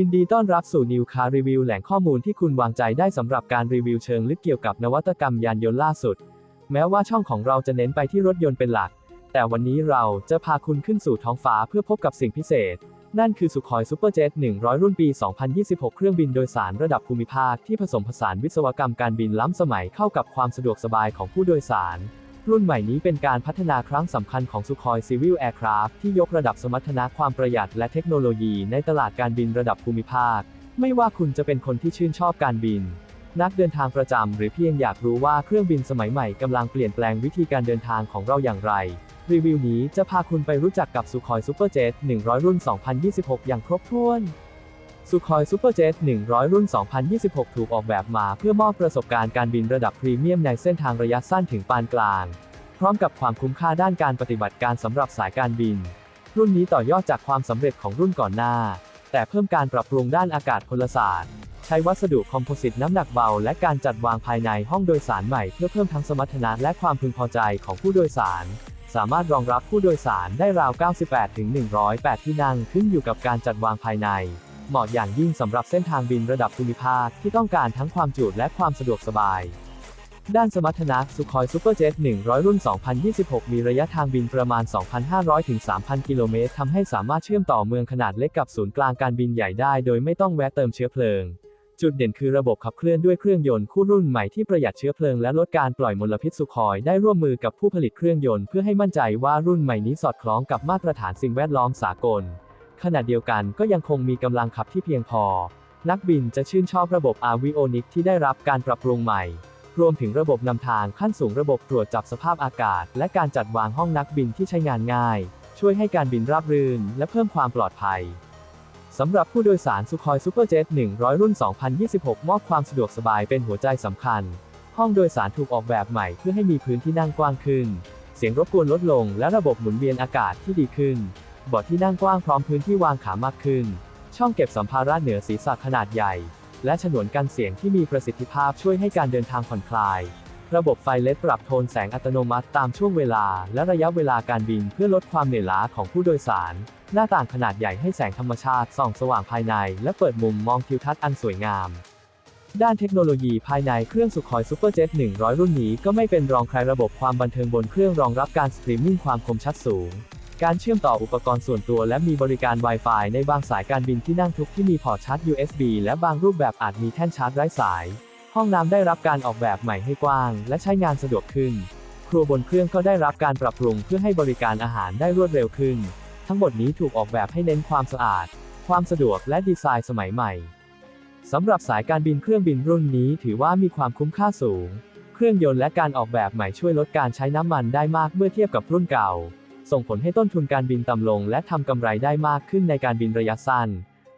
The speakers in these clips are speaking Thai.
ยินดีต้อนรับสู่ New Car Review แหล่งข้อมูลที่คุณวางใจได้สำหรับการรีวิวเชิงลึกเกี่ยวกับนวัตกรรมยานยนต์ล่าสุด แม้ว่าช่องของเราจะเน้นไปที่รถยนต์เป็นหลัก แต่วันนี้เราจะพาคุณขึ้นสู่ท้องฟ้าเพื่อพบกับสิ่งพิเศษ นั่นคือสุขอยซูเปอร์เจ็ต100 รุ่นปี 2026 เครื่องบินโดยสารระดับภูมิภาคที่ผสมผสานวิศวกรรมการบินล้ำสมัยเข้ากับความสะดวกสบายของผู้โดยสาร รุ่นใหม่นี้เป็นการพัฒนาครั้งสำคัญของสุขอย Civil Aircraft ที่ยกระดับสมรรถนะความประหยัดและเทคโนโลยีในตลาดการบินระดับภูมิภาค ไม่ว่าคุณจะเป็นคนที่ชื่นชอบการบิน นักเดินทางประจำหรือเพียงอยากรู้ว่าเครื่องบินสมัยใหม่กำลังเปลี่ยนแปลงวิธีการเดินทางของเราอย่างไร รีวิวนี้จะพาคุณไปรู้จักกับสุขอยซูเปอร์เจ็ต100 รุ่น 2026 อย่างครบถ้วน สุขอยซูเปอร์เจ็ต100 รุ่น 2026 ถูกออกแบบมาเพื่อมอบประสบการณ์การบินระดับพรีเมียมในเส้นทางระยะสั้นถึงปานกลาง พร้อมกับความคุ้มค่าด้านการปฏิบัติการสำหรับสายการบิน รุ่นนี้ต่อยอดจากความสำเร็จของรุ่นก่อนหน้า แต่เพิ่มการปรับปรุงด้านอากาศพลศาสตร์ ใช้วัสดุคอมโพสิตน้ำหนักเบา และการจัดวางภายในห้องโดยสารใหม่เพื่อเพิ่มทั้งสมรรถนะและความพึงพอใจของผู้โดยสารสามารถรองรับผู้โดยสารได้ราว 98ถึง108 ที่นั่งขึ้นอยู่กับการจัดวางภายใน เหมาะอย่างยิ่งสำหรับเส้นทางบินระดับภูมิภาคที่ต้องการทั้งความจุและความสะดวกสบายด้านสมรรถนะสุขอยซูเปอร์เจ็ต100 รุ่น 2026 มีระยะทางบินประมาณ 2,500 ถึง 3,000 กิโลเมตรทำให้สามารถเชื่อมต่อเมืองขนาดเล็กกับศูนย์กลางการบินใหญ่ได้โดยไม่ต้องแวะเติมเชื้อเพลิง จุดเด่นคือระบบขับเคลื่อนด้วยเครื่องยนต์คู่รุ่นใหม่ที่ประหยัดเชื้อเพลิงและลดการปล่อยมลพิษสุขอยได้ร่วมมือกับผู้ผลิตเครื่องยนต์เพื่อให้มั่นใจว่ารุ่นใหม่นี้สอดคล้องกับมาตรฐานสิ่งแวดล้อมสากล ขณะเดียวกันก็ยังคงมีกำลังขับที่เพียงพอ นักบินจะชื่นชอบระบบ Avionics ที่ได้รับการปรับปรุงใหม่ รวมถึงระบบนำทางขั้นสูงระบบตรวจจับสภาพอากาศ และการจัดวางห้องนักบินที่ใช้งานง่าย ช่วยให้การบินราบรื่น และเพิ่มความปลอดภัยสำหรับผู้โดยสารสุขอยซูเปอร์เจ็ต100 รุ่น 2026 มอบความสะดวกสบายเป็นหัวใจสำคัญ ห้องโดยสารถูกออกแบบใหม่เพื่อให้มีพื้นที่นั่งกว้างขึ้น เสียงรบกวนลดลงและระบบหมุนเวียนอากาศที่ดีขึ้น เบาะที่นั่งกว้างพร้อมพื้นที่วางขามากขึ้น ช่องเก็บสัมภาระเหนือศีรษะขนาดใหญ่ และฉนวนกันเสียงที่มีประสิทธิภาพช่วยให้การเดินทางผ่อนคลาย ระบบไฟเลดปรับโทนแสงอัตโนมัติตามช่วงเวลา และระยะเวลาการบินเพื่อลดความเหนื่อยล้าของผู้โดยสาร หน้าต่างขนาดใหญ่ให้แสงธรรมชาติส่องสว่างภายใน และเปิดมุมมองทิวทัศน์อันสวยงามด้านเทคโนโลยีภายในเครื่องสุขอยซูเปอร์เจ็ต100 รุ่นนี้ก็ไม่เป็นรองใครระบบความบันเทิงบนเครื่องรองรับการสตรีมมิ่งความคมชัดสูง การเชื่อมต่ออุปกรณ์ส่วนตัวและมีบริการ Wi-Fi ในบางสายการบินที่นั่งทุกที่มีพอร์ตชาร์จ USB และบางรูปแบบอาจมีแท่นชาร์จไร้สาย ห้องน้ำได้รับการออกแบบใหม่ให้กว้าง และใช้งานสะดวกขึ้น ครัวบนเครื่องก็ได้รับการปรับปรุงเพื่อให้บริการอาหารได้รวดเร็วขึ้น ทั้งหมดนี้ถูกออกแบบให้เน้นความสะอาด ความสะดวกและดีไซน์สมัยใหม่สำหรับสายการบินเครื่องบินรุ่นนี้ถือว่ามีความคุ้มค่าสูง เครื่องยนต์และการออกแบบใหม่ช่วยลดการใช้น้ำมันได้มากเมื่อเทียบกับรุ่นเก่า ส่งผลให้ต้นทุนการบินต่ำลง และทำกำไรได้มากขึ้นในการบินระยะสั้น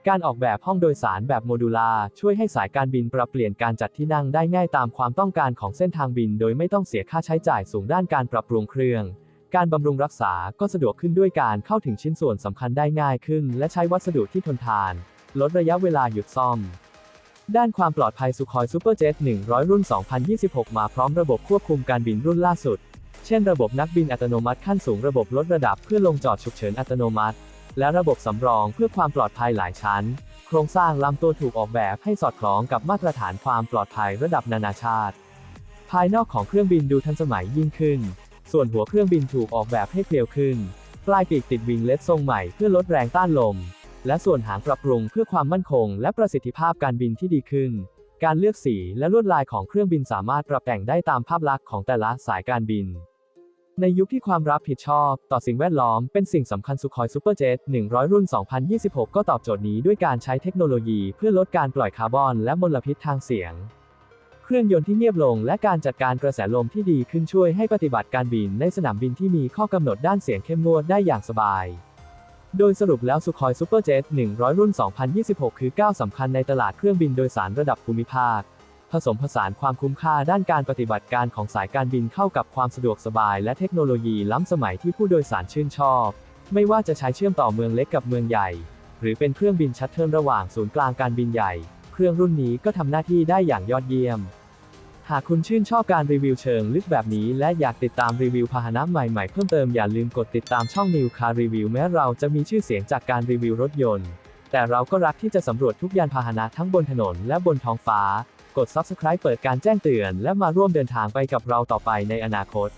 การออกแบบห้องโดยสารแบบโมดูลาร์ช่วยให้สายการบินปรับเปลี่ยนการจัดที่นั่งได้ง่ายตามความต้องการของเส้นทางบิน โดยไม่ต้องเสียค่าใช้จ่ายสูงด้านการปรับปรุงเครื่อง การบำรุงรักษาก็สะดวกขึ้นด้วยการเข้าถึงชิ้นส่วนสำคัญได้ง่ายขึ้น และใช้วัสดุที่ทนทาน ลดระยะเวลาหยุดซ่อมด้านความปลอดภัยสุขอยซูเปอร์เจ็ต100 รุ่น 2026 มาพร้อมระบบควบคุมการบินรุ่นล่าสุด เช่นระบบนักบินอัตโนมัติขั้นสูงระบบลดระดับเพื่อลงจอดฉุกเฉินอัตโนมัติ และระบบสำรองเพื่อความปลอดภัยหลายชั้น โครงสร้างลำตัวถูกออกแบบให้สอดคล้องกับมาตรฐานความปลอดภัยระดับนานาชาติ ภายนอกของเครื่องบินดูทันสมัยยิ่งขึ้น ส่วนหัวเครื่องบินถูกออกแบบให้เพลียวขึ้น ปลายปีกติดวิงเล็ดทรงใหม่เพื่อลดแรงต้านลม และส่วนหางปรับปรุงเพื่อความมั่นคง และประสิทธิภาพการบินที่ดีขึ้นการเลือกสีและลวดลายของเครื่องบินสามารถปรับแต่งได้ตามภาพลักษณ์ของแต่ละสายการบิน ในยุคที่ความรับผิดชอบ ต่อสิ่งแวดล้อมเป็นสิ่งสำคัญสุขอยซูเปอร์เจ็ต100 รุ่น 2026 ก็ตอบโจทย์นี้ด้วยการใช้เทคโนโลยีเพื่อลดการปล่อยคาร์บอนและมลพิษทางเสียง เครื่องยนต์ที่เงียบลงและการจัดการกระแสลมที่ดีขึ้นช่วยให้ปฏิบัติการบินในสนามบินที่มีข้อกำหนดด้านเสียงเข้มงวดได้อย่างสบาย โดยสรุปแล้วสุขอยซูเปอร์เจ็ต100 รุ่น 2026 คือก้าวสำคัญในตลาดเครื่องบินโดยสารระดับภูมิภาค ผสมผสานความคุ้มค่าด้านการปฏิบัติการของสายการบินเข้ากับความสะดวกสบายและเทคโนโลยีล้ำสมัยที่ผู้โดยสารชื่นชอบ ไม่ว่าจะใช้เชื่อมต่อเมืองเล็กกับเมืองใหญ่ หรือเป็นเครื่องบินชัตเทิลระหว่างศูนย์กลางการบินใหญ่ เครื่องรุ่นนี้ก็ทำหน้าที่ได้อย่างยอดเยี่ยม หากคุณชื่นชอบการรีวิวเชิงลึกแบบนี้ และอยากติดตามรีวิวพาหนะใหม่ๆเพิ่มเติมอย่าลืมกดติดตามช่อง New Car Review แม้เราจะมีชื่อเสียงจากการรีวิวรถยนต์ แต่เราก็รักที่จะสำรวจทุกยานพาหนะทั้งบนถนนและบนท้องฟ้า กด Subscribe เปิดการแจ้งเตือน และมาร่วมเดินทางไปกับเราต่อไปในอนาคต